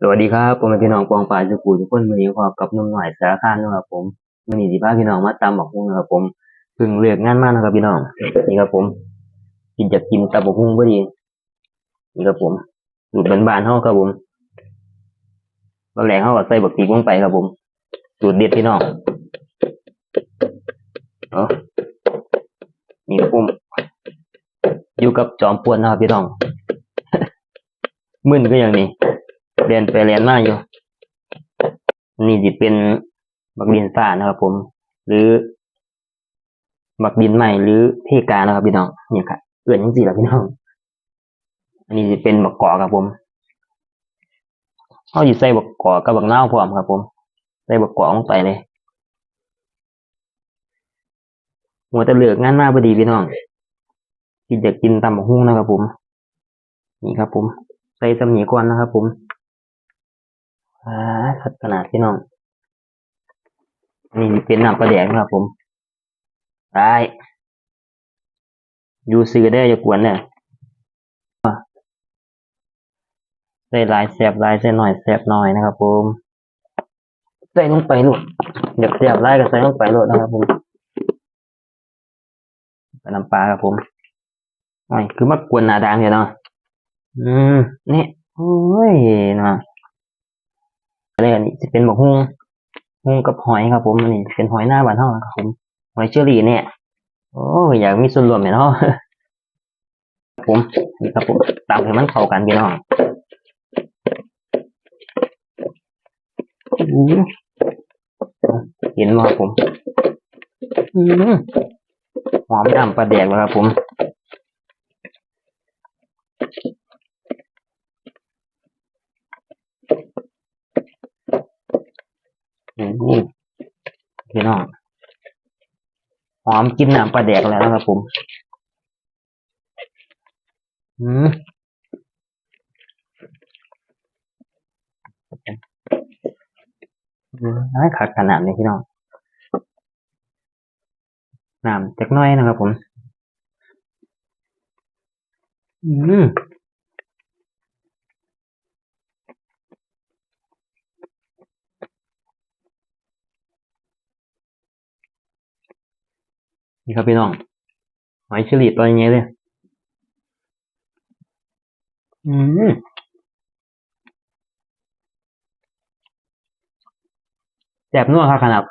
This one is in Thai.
สวัสดีครับผมเป็นพี่น้องปองปลายสุกูทุกคนวันนี้พบกับนุ่มหน่อยสารคามนะครับผมวันนี้สิพาพี่น้องมาตำบักหุ่งนะครับผมเพิ่งเลือกงานมากนะครับพี่น้องนี่ครับผมกินจะกินตำบักหุ่งพอดีนี่ครับผมสูตรบานๆเฮาครับผมตอนแรกเฮาก็ใส่บักพริกลงไปครับผมสูตรเด็ดพี่น้องเนาะนี่ครับผมอยู่กับจอมปวนนะครับพี่น้องมึนก็อย่างนี้ เรียนไปเรียนมาอยู่ นี่จะเป็นบักดินฟ้านะครับผม หรือ บักดินใหม่หรือเพกานะครับพี่น้องเนี่ยครับเอื่อนยังสี่ละพี่น้อง อันนี้จะเป็นบักกอครับผมเขาอยู่ใส่บักกอกกับบักเน่าพร้อมครับ ผม ใส่บักกอลงไปเลยหัวตะเหลือกงานมากพอดีพี่น้องกินจะกินตำบักหุ่งนะครับผม นี่ครับผม ใส่สำนีก่อนนะครับผม อ่าสัดขนาดพี่น้องนี่เป็นน้ำปลาแดกนะครับผมได้อยู่ซื้อได้อย่ากวนเนี่ยใส่ลายแสบลายใส่หน่อยแสบหน่อยนะครับผมใส่ลงไปลูกเดี๋ยวแสบลายก็ใส่ลงไปโลดนะครับผมน้ำปลาครับผมโอ้คือมากวนหนาดังเนาะอืมนี่โอ้ยนะ อันนี้อันนี้จะเป็นหมกฮุ้งฮุ้งกับหอยครับผมอันนี้เป็นหอยหน้าบ้านเฮานะครับผมหอยเชอรี่เนี่ยโอ้อยากมีส่วนรวมเนี่ยเนาะผมนี่ครับผมตามให้มันเข้ากันพี่น้องเห็นไหมครับผมหอมน้ำปลาแดกเลยครับผม อืมพี่น้องหอมกินน้ำปลาแดกแล้วนะครับผมอืมอืมน่าขัดขนาดนี้พี่น้องน้ำจักน้อยนะครับผม อืม นี่ครับพี่น้องหอยเชอรี่ตัวยังไงเลยอืมแสบนัวครับขนาด